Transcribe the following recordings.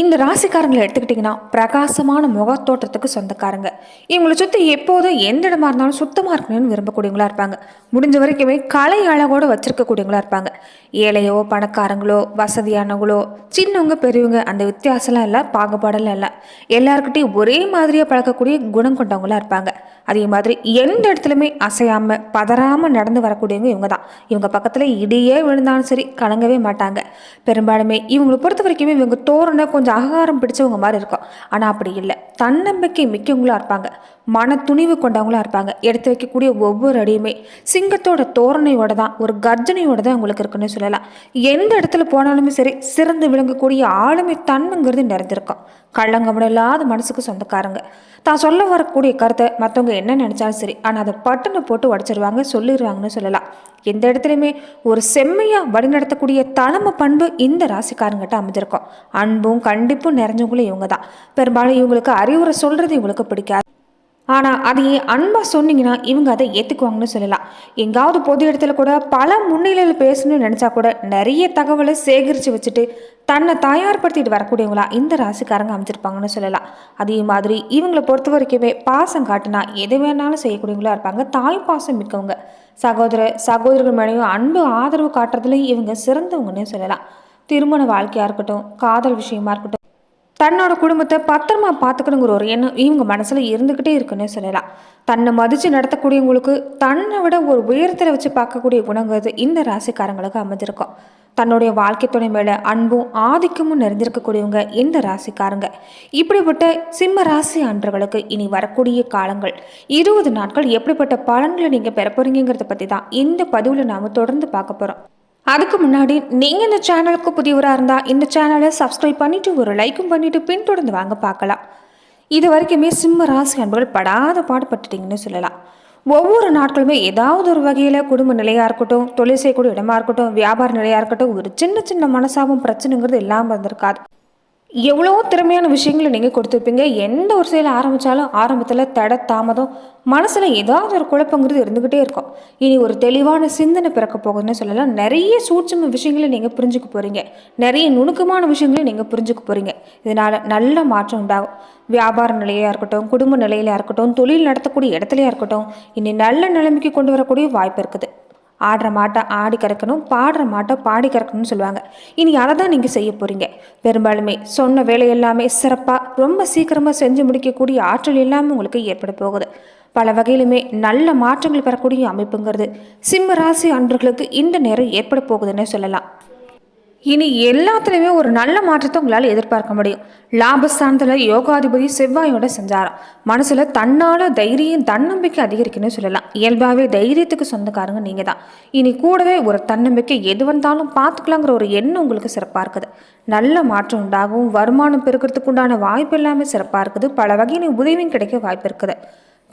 இந்த ராசிக்காரங்களை எடுத்துக்கிட்டிங்கன்னா பிரகாசமான முகத்தோட்டத்துக்கு சொந்தக்காரங்க. இவங்களை சுற்றி எப்போதும் எந்த இடமா இருந்தாலும் சுத்தமாக இருக்கணும்னு விரும்பக்கூடியவங்களா இருப்பாங்க. முடிஞ்ச வரைக்குமே கலை அழகோடு வச்சிருக்கக்கூடியவங்களா இருப்பாங்க. ஏழையோ பணக்காரங்களோ வசதியானவங்களோ சின்னவங்க பெரியவங்க அந்த வித்தியாசம்லாம் இல்லை பாகுபாடெல்லாம் இல்லை. எல்லாருக்கிட்டையும் ஒரே மாதிரியாக பழக்கக்கூடிய குணம் கொண்டவங்களாக இருப்பாங்க. அதே மாதிரி எந்த இடத்துலையுமே அசையாமல் பதறாமல் நடந்து வரக்கூடியவங்க இவங்க தான். இவங்க பக்கத்தில் இடியே விழுந்தாலும் சரி கலங்கவே மாட்டாங்க. பெரும்பாலுமே இவங்களை பொறுத்த வரைக்குமே இவங்க தோரணை கொஞ்சம் கொஞ்சம் அகங்காரம் பிடிச்சவங்க மாதிரி இருக்கும். ஆனால் அப்படி இல்லை. தன்னம்பிக்கை மிக்கவங்களாக இருப்பாங்க. மன துணிவு கொண்டவங்களா இருப்பாங்க. எடுத்து வைக்கக்கூடிய ஒவ்வொரு அடியுமே சிங்கத்தோட தோரணையோட தான் ஒரு கர்ஜனையோட தான் உங்களுக்கு இருக்குன்னு சொல்லலாம். எந்த இடத்துல போனாலுமே சரி சிறந்து விளங்கக்கூடிய ஆளுமை தன்மைங்கிறது நிறைஞ்சிருக்கும் கள்ளங்கமடம் இல்லாத மனசுக்கு சொந்தக்காரங்க. தான் சொல்ல வரக்கூடிய கருத்தை மற்றவங்க என்ன நினச்சாலும் சரி ஆனால் அதை பட்டுன்னு போட்டு உடச்சிருவாங்க சொல்லிடுவாங்கன்னு சொல்லலாம். எந்த இடத்துலையுமே ஒரு செம்மையாக வழிநடத்தக்கூடிய தலைமை பண்பு இந்த ராசிக்காரங்கிட்ட அமைஞ்சிருக்கும். அன்பும் கண்டிப்பும் நிறைஞ்சவங்களும் இவங்க தான் பெரும்பாலும் இவங்களுக்கு அறிவுரை சொல்கிறது இவங்களுக்கு பிடிக்காது. ஆனால் அதையே அன்பாக சொன்னீங்கன்னா இவங்க அதை ஏற்றுக்குவாங்கன்னு சொல்லலாம். எங்காவது பொது இடத்துல கூட பல முன்னிலையில் பேசணும்னு நினச்சா கூட நிறைய தகவலை சேகரித்து வச்சுட்டு தன்னை தயார்படுத்திட்டு வரக்கூடியவங்களா இந்த ராசிக்காரங்க அமைச்சிருப்பாங்கன்னு சொல்லலாம். அதே மாதிரி இவங்களை பொறுத்த வரைக்குமே பாசம் காட்டினா எது வேணாலும் செய்யக்கூடியவங்களா இருப்பாங்க. தாய் பாசம் மிக்கவங்க. சகோதர சகோதரர்கள் மேலேயும் அன்பு ஆதரவு காட்டுறதுலையும் இவங்க சிறந்தவங்கன்னே சொல்லலாம். திருமண வாழ்க்கையாக இருக்கட்டும் காதல் விஷயமா இருக்கட்டும் தன்னோட குடும்பத்தை பத்திரமா பார்த்துக்கணுங்கிற ஒரு எண்ணம் இவங்க மனசில் இருந்துக்கிட்டே இருக்குன்னு சொல்லலாம். தன்னை மதித்து நடத்தக்கூடியவங்களுக்கு தன்னை விட ஒரு உயரத்தில் வச்சு பார்க்கக்கூடிய குணங்கிறது இந்த ராசிக்காரங்களுக்கு அமைஞ்சிருக்கும். தன்னுடைய வாழ்க்கை துணை மேலே அன்பும் ஆதிக்கமும் நிறைந்திருக்கக்கூடியவங்க இந்த ராசிக்காரங்க. இப்படிப்பட்ட சிம்ம ராசி அன்றர்களுக்கு இனி வரக்கூடிய காலங்கள் இருபது நாட்கள் எப்படிப்பட்ட பலன்களை நீங்கள் பெற போறீங்கிறத பற்றி தான் இந்த பதிவில் நாம் தொடர்ந்து பார்க்க போகிறோம் அதுக்கு முன்னாடி நீங்கள் இந்த சேனலுக்கு புதியவராக இருந்தால் இந்த சேனலை சப்ஸ்கிரைப் பண்ணிவிட்டு ஒரு லைக்கும் பண்ணிவிட்டு பின்தொடர்ந்து வாங்க பார்க்கலாம். இது வரைக்குமே சிம்ம ராசி அன்புகள் படாத பாடுபட்டுட்டீங்கன்னு சொல்லலாம். ஒவ்வொரு நாட்களுமே ஏதாவது ஒரு வகையில் குடும்ப நிலையாக இருக்கட்டும் தொழில் செய்யக்கூடிய இடமா இருக்கட்டும் வியாபார நிலையாக இருக்கட்டும் ஒரு சின்ன சின்ன மனசாபம் பிரச்சனைங்கிறது இல்லாமல் இருந்திருக்காது எவ்வளோ திறமையான விஷயங்களை நீங்கள் கொடுத்துருப்பீங்க. எந்த ஒரு செயலை ஆரம்பித்தாலும் ஆரம்பத்தில் தட தாமதம் மனசில் ஏதாவது ஒரு குழப்பங்கிறது இருந்துக்கிட்டே இருக்கும். இனி ஒரு தெளிவான சிந்தனை பிறக்க போகுதுன்னு சொல்லலாம். நிறைய சூட்சம விஷயங்களை நீங்கள் புரிஞ்சுக்க போகிறீங்க நிறைய நுணுக்கமான விஷயங்களை நீங்கள் புரிஞ்சுக்க போகிறீங்க இதனால் நல்ல மாற்றம் உண்டாகும். வியாபார நிலையாக இருக்கட்டும் குடும்ப நிலையிலாக இருக்கட்டும் தொழில் நடத்தக்கூடிய இடத்துலையாக இருக்கட்டும் இனி நல்ல நிலைமைக்கு கொண்டு வரக்கூடிய வாய்ப்பு இருக்குது. ஆடுற மாட்டை ஆடி கறக்கணும் பாடுற மாட்டை பாடி கறக்கணும்னு சொல்லுவாங்க. இனி அதை தான் நீங்கள் செய்ய போகிறீங்க பெரும்பாலுமே சொன்ன வேலை எல்லாமே சிறப்பாக ரொம்ப சீக்கிரமாக செஞ்சு முடிக்கக்கூடிய ஆற்றல் எல்லாமே உங்களுக்கு ஏற்பட போகுது. பல வகையிலுமே நல்ல மாற்றங்கள் பெறக்கூடிய அமைப்புங்கிறது சிம்ம ராசி அன்றுகளுக்கு இந்த நேரம் ஏற்பட போகுதுன்னு சொல்லலாம். இனி எல்லாத்துலேயுமே ஒரு நல்ல மாற்றத்தை உங்களால் எதிர்பார்க்க முடியும். லாபஸ்தானத்தில் யோகாதிபதி செவ்வாயோட செஞ்சாராம் மனசில் தன்னால் தைரியம் தன்னம்பிக்கை அதிகரிக்குன்னு சொல்லலாம். இயல்பாகவே தைரியத்துக்கு சொந்தக்காரங்க நீங்கள் தான் இனி கூடவே ஒரு தன்னம்பிக்கை எது வந்தாலும் பார்த்துக்கலாங்கிற ஒரு எண்ணம் உங்களுக்கு சிறப்பாக இருக்குது. நல்ல மாற்றம் உண்டாகும் வருமானம் பெருக்கிறதுக்கு உண்டான வாய்ப்பு எல்லாமே சிறப்பாக இருக்குது. பல வகையின உதவியும் கிடைக்க வாய்ப்பு இருக்குது.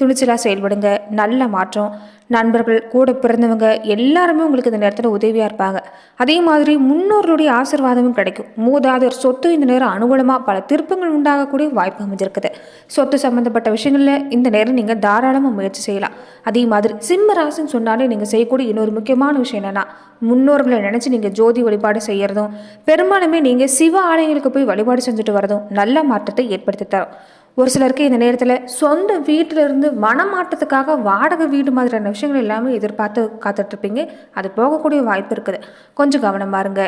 துணிச்சலாக செயல்படுங்க. நல்ல மாற்றம். நண்பர்கள் கூட பிறந்தவங்க எல்லாருமே உங்களுக்கு இந்த நேரத்தில் உதவியாக இருப்பாங்க. அதே மாதிரி முன்னோர்களுடைய ஆசிர்வாதமும் கிடைக்கும். மூதாதையர் சொத்து இந்த நேரம் அனுகூலமாக பல திருப்பங்கள் உண்டாகக்கூடிய வாய்ப்பு அமைஞ்சிருக்குது. சொத்து சம்மந்தப்பட்ட விஷயங்களில் இந்த நேரம் நீங்கள் தாராளமாக முயற்சி செய்யலாம். அதே மாதிரி சிம்ம ராசின்னு சொன்னாலே நீங்கள் செய்யக்கூடிய இன்னொரு முக்கியமான விஷயம் என்னென்னா முன்னோர்களை நினச்சி நீங்கள் ஜோதி வழிபாடு செய்கிறதும் பெரும்பாலுமே நீங்கள் சிவ ஆலயங்களுக்கு போய் வழிபாடு செஞ்சுட்டு வரதும் நல்ல மாற்றத்தை ஏற்படுத்தி தரும். ஒரு சிலருக்கு இந்த நேரத்தில் சொந்த வீட்டிலிருந்து மனமாட்டத்துக்காக வாடகை வீடு மாதிரியான விஷயங்கள் எல்லாமே எதிர்பார்த்து காத்துட்ருப்பீங்க. அது போகக்கூடிய வாய்ப்பு இருக்குது. கொஞ்சம் கவனமாக இருங்க.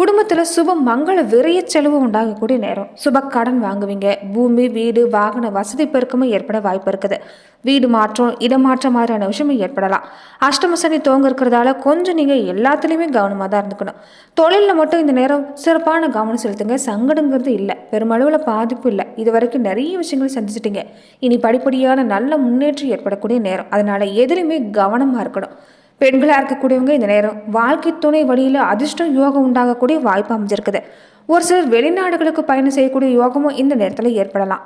குடும்பத்தில் சுப மங்கள விரைய செலவு உண்டாகக்கூடிய நேரம். சுப கடன் வாங்குவீங்க. பூமி வீடு வாகன வசதி பெருக்கமும் ஏற்பட வாய்ப்பு இருக்குது. வீடு மாற்றம் இடமாற்றம் மாதிரியான விஷயமும் ஏற்படலாம். அஷ்டம சனி தோங்க இருக்கிறதால கொஞ்சம் நீங்கள் எல்லாத்துலேயுமே கவனமாக தான் இருந்துக்கணும். தொழிலில் மட்டும் இந்த நேரம் சிறப்பான கவனம் செலுத்துங்க. சங்கடங்கிறது இல்லை. பெருமளவில் பாதிப்பு இல்லை. இது வரைக்கும் நிறைய விஷயங்கள் சந்திச்சிட்டிங்க. இனி படிப்படியான நல்ல முன்னேற்றம் ஏற்படக்கூடிய நேரம். அதனால் எதிலையுமே கவனமாக இருக்கணும். பெண்களாக இருக்கக்கூடியவங்க இந்த நேரம் வாழ்க்கை துணை வழியில் அதிர்ஷ்டம் யோகம் உண்டாகக்கூடிய வாய்ப்பு அமைஞ்சிருக்குது. ஒரு சிலர் வெளிநாடுகளுக்கு பயணம் செய்யக்கூடிய யோகமும் இந்த நேரத்தில் ஏற்படலாம்.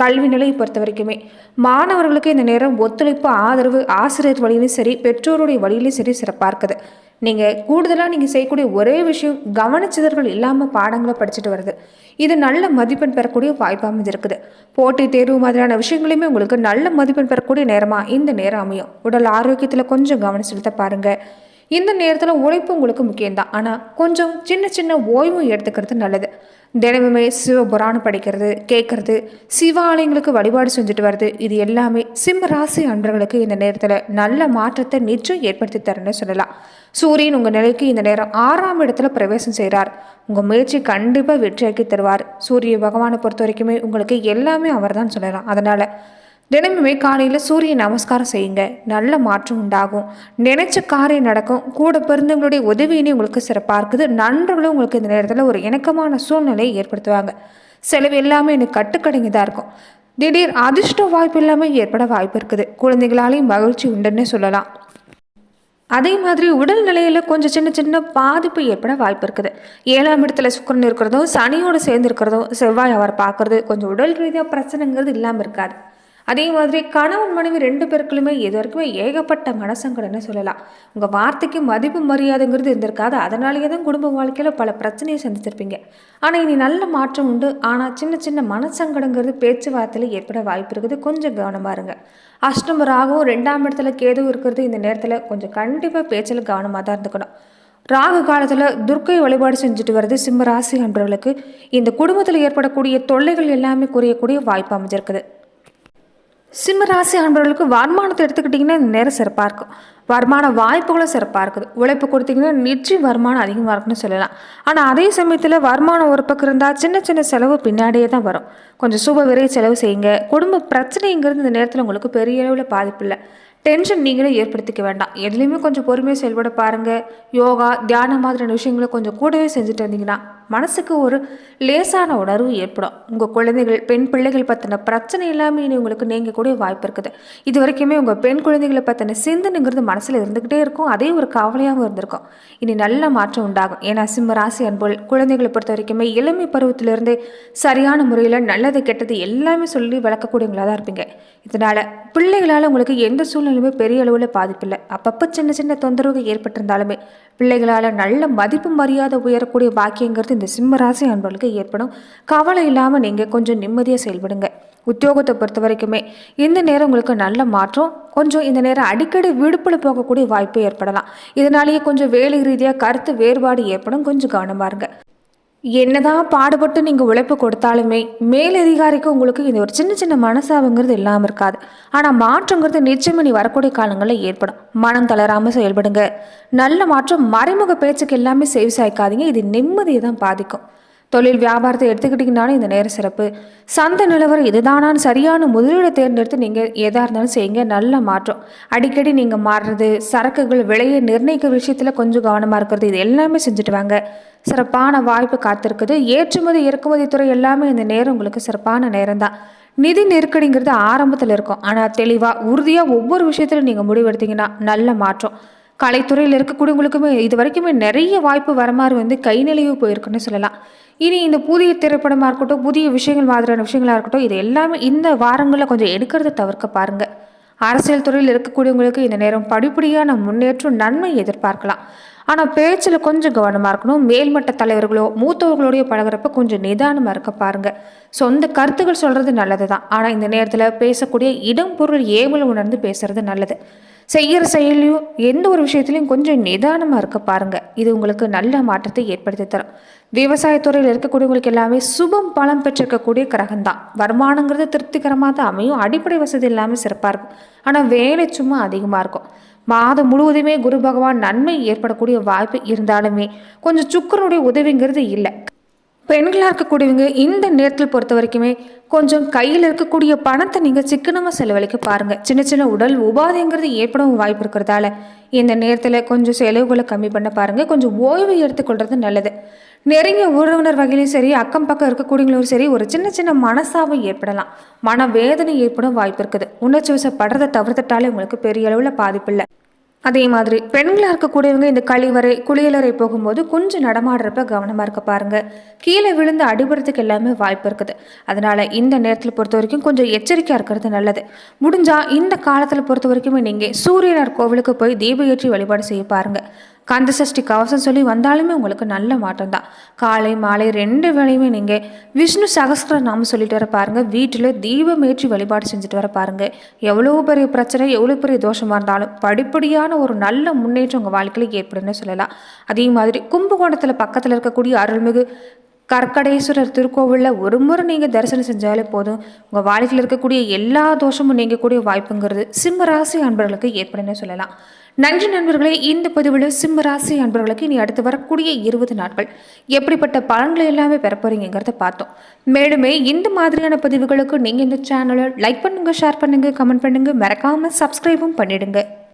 கல்வி நிலையை பொறுத்த வரைக்குமே மாணவர்களுக்கு இந்த நேரம் ஒத்துழைப்பு ஆதரவு ஆசிரியர் வழியிலும் சரி பெற்றோருடைய வழியிலும் சரி சிறப்பாக இருக்குது. நீங்கள் கூடுதலாக நீங்கள் செய்யக்கூடிய ஒரே விஷயம் கவனச்சிதறல் இல்லாமல் பாடங்களை படிச்சுட்டு வருது இது நல்ல மதிப்பெண் பெறக்கூடிய வாய்ப்பு அமைஞ்சிருக்குது. போட்டி தேர்வு மாதிரியான விஷயங்களையுமே உங்களுக்கு நல்ல மதிப்பெண் பெறக்கூடிய நேரமாக இந்த நேரம் அமையும். உடல் ஆரோக்கியத்தில் கொஞ்சம் கவனம் செலுத்த பாருங்கள் இந்த நேரத்தில் உழைப்பு உங்களுக்கு முக்கியம்தான். ஆனால் கொஞ்சம் சின்ன சின்ன ஓய்வும் எடுத்துக்கிறது நல்லது. தினமுமே சிவபுராணம் படிக்கிறது கேட்கறது சிவாலயங்களுக்கு வழிபாடு செஞ்சுட்டு வருது இது எல்லாமே சிம்ம ராசி அன்பர்களுக்கு இந்த நேரத்தில் நல்ல மாற்றத்தை நிச்சயம் ஏற்படுத்தி தரேன்னு சொல்லலாம். சூரியன் உங்கள் நிலைக்கு இந்த நேரம் ஆறாம் இடத்துல பிரவேசம் செய்கிறார் உங்கள் முயற்சி கண்டிப்பாக வெற்றியாக்கி தருவார். சூரிய பகவானை பொறுத்த வரைக்குமே உங்களுக்கு எல்லாமே அவர் தான் சொல்லலாம். அதனால் தினமுமே காலையில் சூரிய நமஸ்காரம் செய்யுங்க. நல்ல மாற்றம் உண்டாகும். நினைச்ச காரியம் நடக்கும். கூட பிறந்தவங்களுடைய உதவியினே உங்களுக்கு சிறப்பாக இருக்குது. நண்பர்களும் உங்களுக்கு இந்த நேரத்தில் ஒரு இணக்கமான சூழ்நிலையை ஏற்படுத்துவாங்க. செலவு எல்லாமே எனக்கு கட்டுக்கடங்கிதான் இருக்கும். திடீர் அதிர்ஷ்ட வாய்ப்பு இல்லாமல் ஏற்பட வாய்ப்பு இருக்குது. குழந்தைகளாலேயும் மகிழ்ச்சி உண்டுன்னு சொல்லலாம். அதே மாதிரி உடல் நிலையில் கொஞ்சம் சின்ன சின்ன பாதிப்பு ஏற்பட வாய்ப்பு இருக்குது. ஏழாம் இடத்துல சுக்கரன் இருக்கிறதும் சனியோடு சேர்ந்து இருக்கிறதும் செவ்வாய் அவர் பார்க்கறது கொஞ்சம் உடல் ரீதியாக பிரச்சனைங்கிறது இல்லாமல் இருக்காது. அதே மாதிரி கணவன் மனைவி ரெண்டு பேருக்குள்ளுமே இது வரைக்குமே ஏகப்பட்ட மனசங்கடன்னு சொல்லலாம். உங்கள் வார்த்தைக்கு மதிப்பு மரியாதைங்கிறது இருந்திருக்காது. அதனாலேயே தான் குடும்ப வாழ்க்கையில் பல பிரச்சனையை சந்திச்சிருப்பீங்க ஆனால் இனி நல்ல மாற்றம் உண்டு. ஆனால் சின்ன சின்ன மனசங்கடங்கிறது பேச்சுவார்த்தையில் ஏற்பட வாய்ப்பு இருக்குது. கொஞ்சம் கவனமாக இருங்க. அஷ்டம ராகவும் ரெண்டாம் இடத்துல கேதுவும் இருக்கிறது இந்த நேரத்தில் கொஞ்சம் கண்டிப்பாக பேச்சில் கவனமாக தான் இருந்துக்கணும். ராகு காலத்தில் துர்க்கை வழிபாடு செஞ்சுட்டு வர்றது சிம்ம ராசி அன்றவர்களுக்கு இந்த குடும்பத்தில் ஏற்படக்கூடிய தொல்லைகள் எல்லாமே குறையக்கூடிய வாய்ப்பு அமைஞ்சிருக்குது. சிம்ம ராசி அன்பர்களுக்கு வருமானத்தை எடுத்துக்கிட்டிங்கன்னா இந்த நேரம் சிறப்பாக இருக்கும். வருமான வாய்ப்புகளும் சிறப்பாக இருக்குது. உழைப்பு கொடுத்தீங்கன்னா நிச்சயம் வருமானம் அதிகமாக இருக்குன்னு சொல்லலாம். ஆனால் அதே சமயத்தில் வருமானம் ஒரு பக்கம் இருந்தால் சின்ன சின்ன செலவு பின்னாடியே தான் வரும். கொஞ்சம் சுப விரைய செலவு செய்யுங்க. குடும்ப பிரச்சனைங்கிறது இந்த நேரத்தில் உங்களுக்கு பெரிய அளவில் பாதிப்பு இல்லை. டென்ஷன் நீங்களே ஏற்படுத்திக்க வேண்டாம். எதுலேயுமே கொஞ்சம் பொறுமையாக செயல்பட பாருங்கள் யோகா தியானம் மாதிரியான விஷயங்களை கொஞ்சம் கூடவே செஞ்சுட்டு இருந்தீங்கன்னா மனசுக்கு ஒரு லேசான உணர்வு ஏற்படும். உங்கள் குழந்தைகள் பெண் பிள்ளைகள் பற்றின பிரச்சனை எல்லாமே இனி உங்களுக்கு நீங்கக்கூடிய வாய்ப்பு இருக்குது. இது வரைக்குமே உங்கள் பெண் குழந்தைகளை பற்றின சிந்தனைங்கிறது மனசில் இருந்துக்கிட்டே இருக்கும். அதே ஒரு கவலையாகவும் இருந்திருக்கும். இனி நல்ல மாற்றம் உண்டாகும். ஏன்னா சிம்ம ராசி அன்புகள் குழந்தைகளை பொறுத்த வரைக்குமே இளமை பருவத்திலிருந்தே சரியான முறையில் நல்லது கெட்டது எல்லாமே சொல்லி வளர்க்கக்கூடியவங்களாக தான் இருப்பீங்க. இதனால் பிள்ளைகளால் உங்களுக்கு எந்த சூழ்நிலையுமே பெரிய அளவில் பாதிப்பில்லை. அப்பப்போ சின்ன சின்ன தொந்தரவுகள் ஏற்பட்டிருந்தாலுமே பிள்ளைகளால் நல்ல மதிப்பு மரியாதை உயரக்கூடிய பாக்கியங்கிறது இந்த சிம்மராசி அன்பர்களுக்கு ஏற்படும் கவலை இல்லாமல் நீங்கள் கொஞ்சம் நிம்மதியாக செயல்படுங்க. உத்தியோகத்தை பொறுத்த வரைக்குமே இந்த நேரம் உங்களுக்கு நல்ல மாற்றம் கொஞ்சம் இந்த நேரம் அடிக்கடி விடுப்பில் போகக்கூடிய வாய்ப்பு ஏற்படலாம். இதனாலேயே கொஞ்சம் வேலை ரீதியாக கருத்து வேறுபாடு ஏற்படும். கொஞ்சம் கவனமாக இருங்க. என்னதான் பாடுபட்டு நீங்கள் உழைப்பு கொடுத்தாலுமே மேலதிகாரிக்கு உங்களுக்கு இந்த ஒரு சின்ன சின்ன மனசாவுங்கிறது இல்லாமல் இருக்காது. ஆனால் மாற்றங்கிறது நிச்சயம் நீ வரக்கூடிய காலங்களில் ஏற்படும். மனம் தளராமல் செயல்படுங்க. நல்ல மாற்றம் மறைமுக பேச்சுக்கு எல்லாமே சேவ் சாய்க்காதீங்க. இது நிம்மதியை தான் பாதிக்கும். தொழில் வியாபாரத்தை எடுத்துக்கிட்டிங்கனாலும் இந்த நேரம் சிறப்பு. சந்தை நிலவரம் இதுதானான்னு சரியான முதலீடு தேர்ந்தெடுத்து நீங்கள் எதாக இருந்தாலும் செய்யுங்க. நல்ல மாற்றம். அடிக்கடி நீங்கள் மாறுறது சரக்குகள் விலையை நிர்ணயிக்க விஷயத்தில் கொஞ்சம் கவனமாக இருக்கிறது. இது எல்லாமே செஞ்சுட்டு வாங்க. சிறப்பான வாய்ப்பு காத்திருக்குது. ஏற்றுமதி இறக்குமதி துறை எல்லாமே இந்த நேரம் உங்களுக்கு சிறப்பான நேரம் தான் நிதி நெருக்கடிங்கிறது ஆரம்பத்தில் இருக்கும். ஆனால் தெளிவாக உறுதியாக ஒவ்வொரு விஷயத்திலும் நீங்கள் முடிவெடுத்தீங்கன்னா நல்ல மாற்றம். கலைத்துறையில் இருக்கக்கூடியவங்களுக்குமே இது வரைக்குமே நிறைய வாய்ப்பு வர மாதிரி வந்து கை நிலைவு போயிருக்குன்னு சொல்லலாம். இனி இந்த புதிய திரைப்படமாக இருக்கட்டும் புதிய விஷயங்கள் மாதிரியான விஷயங்களாக இருக்கட்டும் இது எல்லாமே இந்த வாரங்களில் கொஞ்சம் எடுக்கிறத தவிர்க்க பாருங்கள் அரசியல் துறையில் இருக்கக்கூடியவங்களுக்கு இந்த நேரம் படிப்படியான முன்னேற்றம் நன்மை எதிர்பார்க்கலாம். ஆனால் பேச்சில் கொஞ்சம் கவனமாக இருக்கணும். மேல்மட்ட தலைவர்களோ மூத்தவர்களோடைய பழகிறப்ப கொஞ்சம் நிதானமாக இருக்க பாருங்கள் சொந்த கருத்துக்கள் சொல்கிறது நல்லது தான் ஆனால் இந்த நேரத்தில் பேசக்கூடிய இடம் பொருள் ஏவல் உணர்ந்து பேசுகிறது நல்லது. செய்கிற செயலையும் எந்த ஒரு விஷயத்துலையும் கொஞ்சம் நிதானமாக இருக்க பாருங்கள் இது உங்களுக்கு நல்ல மாற்றத்தை ஏற்படுத்தி தரும். விவசாயத்துறையில் இருக்கக்கூடியவங்களுக்கு எல்லாமே சுபம் பலம் பெற்றிருக்கக்கூடிய கிரகம்தான் வருமானங்கிறது திருப்திகரமாக தான் அமையும். அடிப்படை வசதி இல்லாமல் சிறப்பாக இருக்கும். ஆனால் வேலை சும்மா அதிகமாக இருக்கும். மாதம் முழுவதுமே குரு பகவான் நன்மை ஏற்படக்கூடிய வாய்ப்பு இருந்தாலுமே கொஞ்சம் சுக்கரனுடைய உதவிங்கிறது இல்லை. பெண்களாக இருக்கக்கூடியவங்க இந்த நேரத்தில் பொறுத்த வரைக்குமே கொஞ்சம் கையில் இருக்கக்கூடிய பணத்தை நீங்கள் சிக்கனமாக செலவழிக்க பாருங்கள் சின்ன சின்ன உடல் உபாதைங்கிறது ஏற்படவும் வாய்ப்பு இருக்கிறதால இந்த நேரத்தில் கொஞ்சம் செலவுகளை கம்மி பண்ண பாருங்கள் கொஞ்சம் ஓய்வு எடுத்துக்கொள்வது நல்லது. நெருங்கிய உறவினர் வகையிலும் சரி அக்கம் பக்கம் இருக்கக்கூடியவங்களும் சரி ஒரு சின்ன சின்ன மனசாவும் ஏற்படலாம். மன வேதனை ஏற்படும் வாய்ப்பு இருக்குது. உணர்ச்சி வசப்படுறதை தவிர்த்துட்டாலே உங்களுக்கு பெரிய அளவில் பாதிப்பில்லை அதே மாதிரி பெண்களாக இருக்கக்கூடியவங்க இந்த கழிவறை குளியலறை போகும்போது கொஞ்சம் நடமாடுறப்ப கவனமாக இருக்க பாருங்க. கீழே விழுந்து அடிபடுறதுக்கு எல்லாமே வாய்ப்பு இருக்குது. அதனால இந்த நேரத்தில் பொறுத்த வரைக்கும் கொஞ்சம் எச்சரிக்கையாக இருக்கிறது நல்லது. முடிஞ்சால் இந்த காலத்தில் பொறுத்த வரைக்குமே நீங்கள் சூரியனார் கோவிலுக்கு போய் தீப ஏற்றி வழிபாடு செய்ய பாருங்க. கந்தசஷ்டி கவசம் சொல்லி வந்தாலுமே உங்களுக்கு நல்ல மாற்றம் தான் காலை மாலை ரெண்டு வேலையுமே நீங்கள் விஷ்ணு சகஸ்கர நாம சொல்லிட்டு வர பாருங்கள் வீட்டில் தீபம் ஏற்றி வழிபாடு செஞ்சுட்டு வர பாருங்கள் எவ்வளோ பெரிய பிரச்சனை எவ்வளோ பெரிய தோஷமாக இருந்தாலும் படிப்படியான ஒரு நல்ல முன்னேற்றம் உங்கள் வாழ்க்கையில் ஏற்படுன்னு சொல்லலாம். அதே மாதிரி கும்பகோணத்தில் பக்கத்தில் இருக்கக்கூடிய அருள்மிகு கற்கடேஸ்வரர் திருக்கோவிலில் ஒரு முறை நீங்கள் தரிசனம் செஞ்சாலே போதும். உங்கள் வாழ்க்கையில் இருக்கக்கூடிய எல்லா தோஷமும் நீங்கக்கூடிய வாய்ப்புங்கிறது சிம்மராசி அன்பர்களுக்கு ஏற்படனே சொல்லலாம். நன்றி நண்பர்களே இந்த பதிவில் சிம்மராசி அன்பர்களுக்கு இனி அடுத்து வரக்கூடிய இருபது நாட்கள் எப்படிப்பட்ட பலன்களை எல்லாமே பெற போறீங்கிறத பார்த்தோம். மேலுமே இந்த மாதிரியான பதிவுகளுக்கு நீங்கள் இந்த சேனலை லைக் பண்ணுங்கள் ஷேர் பண்ணுங்கள் கமெண்ட் பண்ணுங்கள் மறக்காமல் சப்ஸ்கிரைபும் பண்ணிடுங்க.